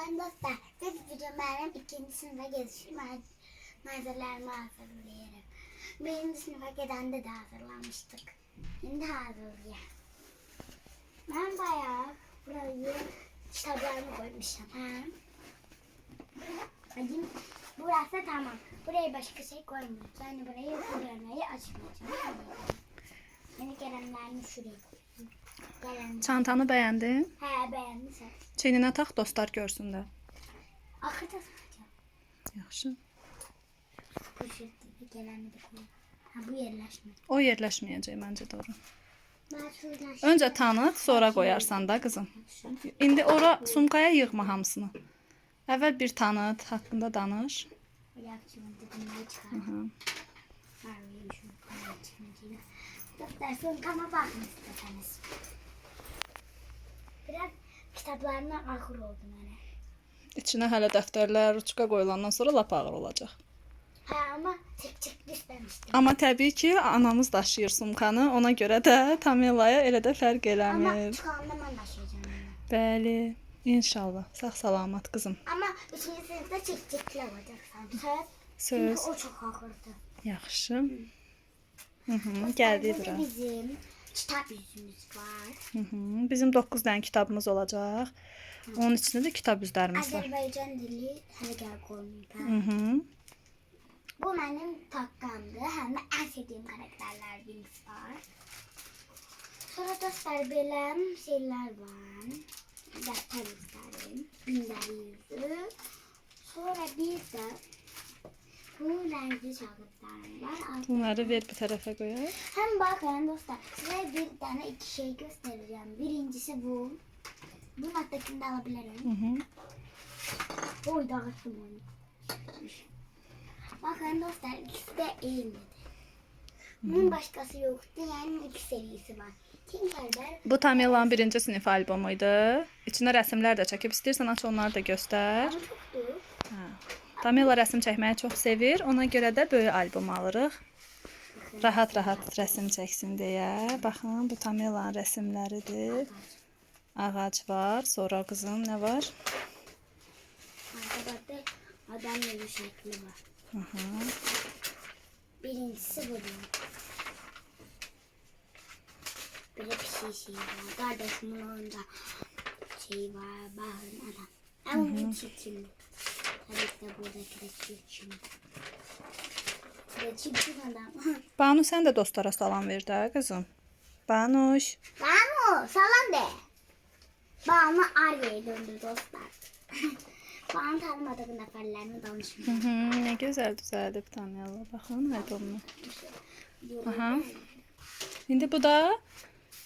Bakın dostlar, biz videom benim ikinci sınıfa geçişim malzemelerimi hazırlayarım. Birinci sınıfa gidende de hazırlamıştık. Şimdi hazırlayayım. Ben bayağı burayı kitaplarımı koymuşum. Ha. Bakayım. Burası tamam. Buraya başka şey koymuyoruz. Yani burayı burayı açmayacağım. Yeni gelenlerini şuraya koyayım. Gelen. Çantanı bəyəndin? He beğendiysen. Çeynine tax dostlar görsünlər. Akıta satacağım. Yaxşı. Ha bu yerleşmedi. O yerləşməyəcək məncə doğru. Şuradan Öncə tanıt, sonra qoyarsan da qızım. İndi ora sumkaya yığma hamısını. Əvvəl bir tanıt, haqqında danış. Yapacağım bunları çıkar. Hı. Şunu kamera son kama bakın isterseniz. Biraz kitaplarına ahır oldum hani. İçinə hələ dəftərlər, ruçka qoyulandan sonra lap ağır olacaq. Ha ama tek tek istemiştim. Amma təbii ki, anamız daşıyır sumkanı. Ona görə də Tamilaya elə də fərq eləmir. çıkanda ben başlayacağım. onu. Bəli, inşallah. Sağ salamat qızım. Ama üçüncü sınıfta çek çekli olacak sanki. Söz. Çünkü o çok ağırdı. Yaxşı. Hı -hı, gəldi Burada bura. bizim kitap yüzümüz var. Hı -hı. Bizim 9 dənə kitabımız olacaq. Onun içində də kitab üzlərimiz var. Azerbaycan dili hele gel koymayayım. Hı. -hı. Bu. Hem de en sevdiğim karakterler birisi var. Sonra dostlar böyle şeyler var. Defter göstereyim. Günder yüzü. Sonra bir de bu renkli çağıtlar var. Bunları ver bir tərəfə qoyaq. Hem bakın dostlar size bir tane iki şey göstereceğim. Birincisi bu. Bunun alttakini de alabilirim. Hı -hı. Oy dağıttım onu. Bakın dostlar ikisi de eğilmedi. Bunun başkası yoktu yani iki serisi var. Tinkerbell Bu Tamilanın birinci sinif albomu idi. İçində rəsmlər də çəkib istəyirsən aç onları da göstər. ama çoktu. Hə. Tamila rəsm çəkməyi çox sevir. Ona görə də böyük albom alırıq. Rahat-rahat rəsm çəksin deyə. Baxın, bu Tamilanın rəsmləridir. Ağac var, sonra qızım nə var? Arkada da adam yolu şekli var. -hı. Birincisi bu değil. Böyle bir şey şey var. Kardeşimin orada şey var. Bakın adam. Ama bu çirkin. Ki de buradaki de çirkin. Ve çirkin adam. Banu sən də dostlara salam ver də qızım. Banuş. Banu salam de. Banu Arya'ya döndü dostlar. Banu tanımadığı neferlerini Hı danışmıyor. -hı, nə gözəl düzəldib Tamila. Baxın, albomunu. Aha. İndi bu da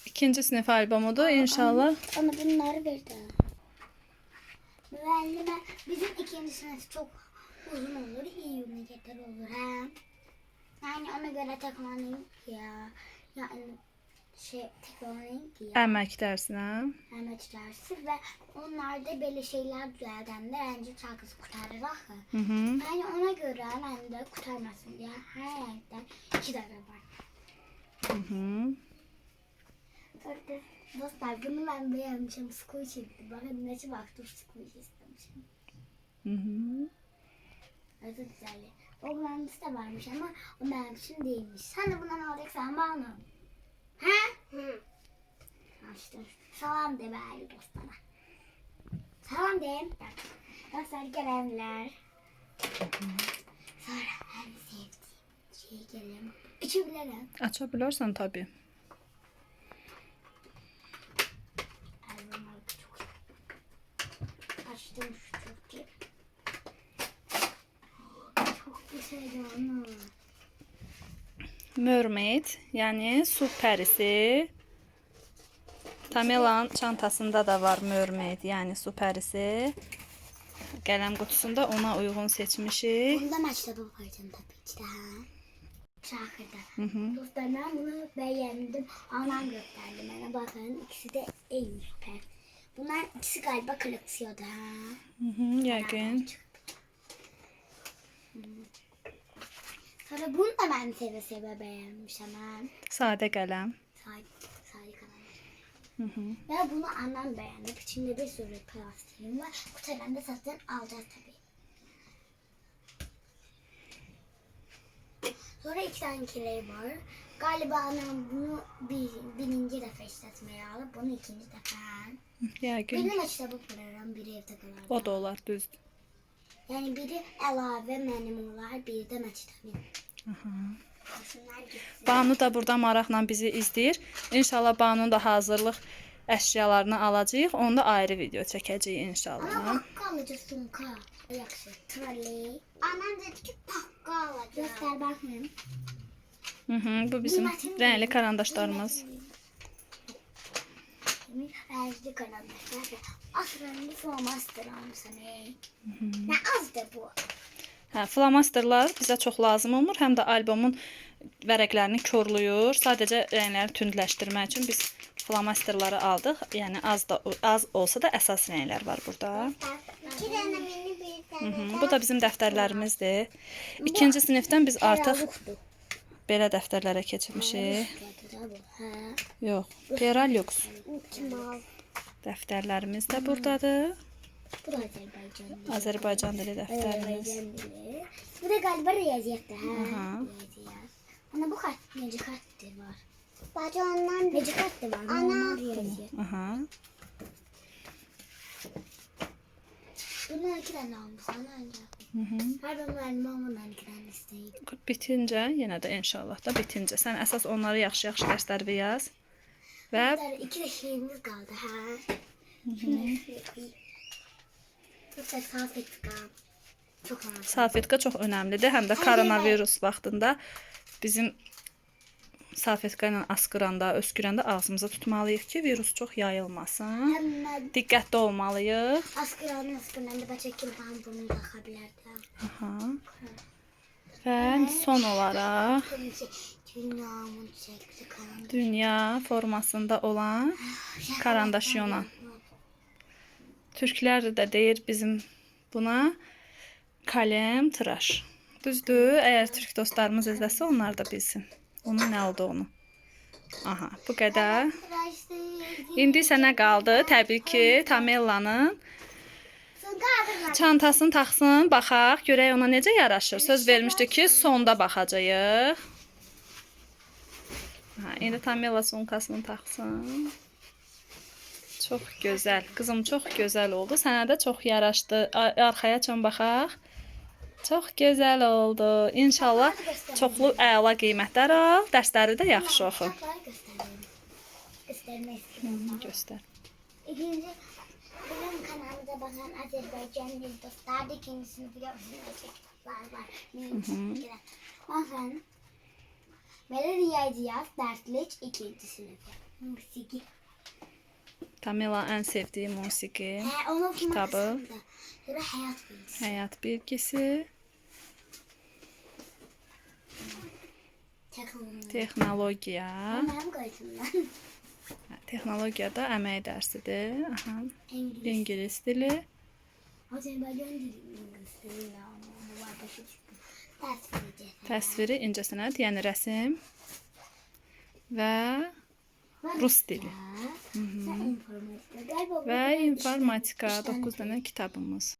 ikinci sinif albomudur. İnşallah Ona bunları verdi. Müellime bizim ikinci sınıf çok uzun olur, iyi üniteler olur ha. Yani ona göre takmanın ya. Yani şey takmanın ya. əmək dərsinə. Hemet dersi ve onlar da böyle şeyler düzeltenler bence şarkısı kurtarır ahı. Hı -hı. Yani ona göre ben de kurtarmasın diye her renkten iki tane var. Hı -hı. Sonra dostlar bunu ben beğenmişim. Squee çekti. Bakın ne baktım squee istemişim. Hı -hı. Nasıl güzel. O mühendis de varmış ama o mühendisin değilmiş. Sen de bundan alacaksan bana. He? Hı. İşte salam de bari dostlara. Salam de. Dostlar gelenler. Sonra en sevdiğim şey gelelim. Üçü bilelim. Aça bilərsən tabii. Açtım şu iyi. Çok güzel onu. Mermaid, yəni su pərisi. Tamelan çantasında da var mermaid, yəni su pərisi. Qələm qutusunda ona uyğun seçmişik. Bunda maçta bakacağım tabii ki de ha. Şarkıda. Hı -hı. Dostlar ben bunu beğendim. Anam gösterdi bana. Bakın ikisi de en süper. Bunlar ikisi galiba koleksiyonda ha. Hı -hı, yəqin. Sonra bunu da ben seve seve beğenmiş hemen. Sadə qələm. Sadi, Sadi kanal. Hı hı. Ve bunu annem beğendi. İçinde bir sürü plastiğim var. Kutudan da satın alacağız tabii. Sonra iki tane kireyi var. Galiba annem bunu bir, birinci defa işletmeye alıp bunu ikinci defa. Yəqin Birini məktəbə buraram, biri evdə qalar. o da olar düzdür. Yəni biri əlavə mənim olar, biri də getsin. Banu da burada maraqla bizi izləyir. İnşallah Banunun da hazırlıq əşyalarını alacağıq. Onu da ayrı video çəkəcəyik inşallah. pakka alacağız sumka. Yaxşı. Trolley. Anam dedi ki pakka alacağız. Göster bakmayın. Hı hı. Bu bizim rəngli karandaşlarımız. Renkli karandaşlar. Aslanlı flamaster almışsın ey. Ne az da bu. Hə, flomasterlar bizə çox lazım olmur. Həm də albomun vərəqlərini korluyur. Sadəcə rəngləri tündləşdirmək üçün biz flomasterları aldıq. Yəni az da az olsa da əsas rənglər var burada. İki tane mini bir. -hı. Bu da bizim dəftərlərimizdir. İkinci sinifdən biz artıq belə dəftərlərə keçmişik. Ha. Yox, Peralux Kim al? dəftərlərimiz də burdadır. Bu da Azerbaycan. Azərbaycan dili dəftərimiz. Bu da galiba riyaziyyatda. Ha. Aha. Riyaziyyat. Ana bu kaç? Nece kaçtı var? Bence ondan Nece kaçtı var? Ana. Riyaziyyat. Aha. Bundan iki tane almış. Ana önce. Hı -hı. Her ben müəllim olmadan iki tane isteydim. Bitincə, yenə də inşallah da bitincə. Sən əsas onları yaxşı-yaxşı dərslərə yaz. Və Bir iki de şeyimiz kaldı. Ha. Şuraya koyayım. Bu da salfetka. Çok lazım. salfetka çox önəmlidir. Həm də koronavirus vaxtında bizim salfetka ilə askıranda, öskürəndə ağzımıza tutmalıyıq ki, virus çox yayılmasın. Hemen Diqqətli olmalıyıq. askıranın askıranın da çekim falan bunu takabilirdi. Aha. Və son olaraq karanlık. dünya formasında olan karandaş yonan. Türklər də deyir bizim buna kalem, tıraş. Düzdür? Əgər türk dostlarımız izləsə, onlar da bilsin onun nə olduğunu. Aha, bu qədər. İndi isə nə qaldı? Təbii ki, Tamellanın çantasını taxsın, baxaq, görək ona necə yaraşır. Söz vermişdi ki, sonda baxacağıq. Ha, indi Tamela sumkasını taxsın. Çox gözəl. Qızım çox gözəl oldu. Sənə də çox yaraşdı. Arxaya çön baxaq. Çox gözəl oldu. İnşallah çoxlu əla qiymətlər al. Dərsləri də yaxşı oxu. Göstər. İkinci bizim kanalımıza bakan Azerbaycan bir dostlar da kendisini biliyorsunuz. Var var. Neymiş? Bakın. Böyle riyaziyat derslik ikinci sınıfı. Musiki. Tamela ən sevdiyi musiqi, okumak Kitabı. Sonra hayat bilgisi. həyat bilgisi, Texnologiya. Onların koysunlar. Hə, Texnologiya da əmək dərsidir. Aha. İngilis dili. Azerbaycan dili çıktı. Ders vereceğiz. Təsviri incəsənət, yəni rəsm və rus dili. Galiba bu və informatika işten- 9 dənə kitabımız.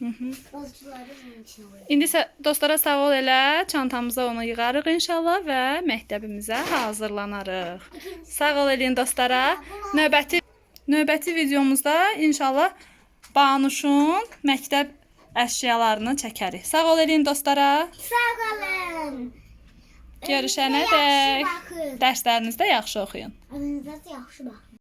Bazıları bunun için oluyor. İndi isə dostlara sağ ol elə. Çantamıza onu yığarıq inşallah və məktəbimizə hazırlanarıq. Sağ ol eləyin dostlara. Növbəti növbəti videomuzda inşallah Banuşun məktəb əşyalarını çəkərik. Sağ ol eləyin dostlara. Sağ olun. Görüşənə Önünüze dək. yaxşı bakın. Dərslərinizdə yaxşı oxuyun. Önünüze yaxşı bakın.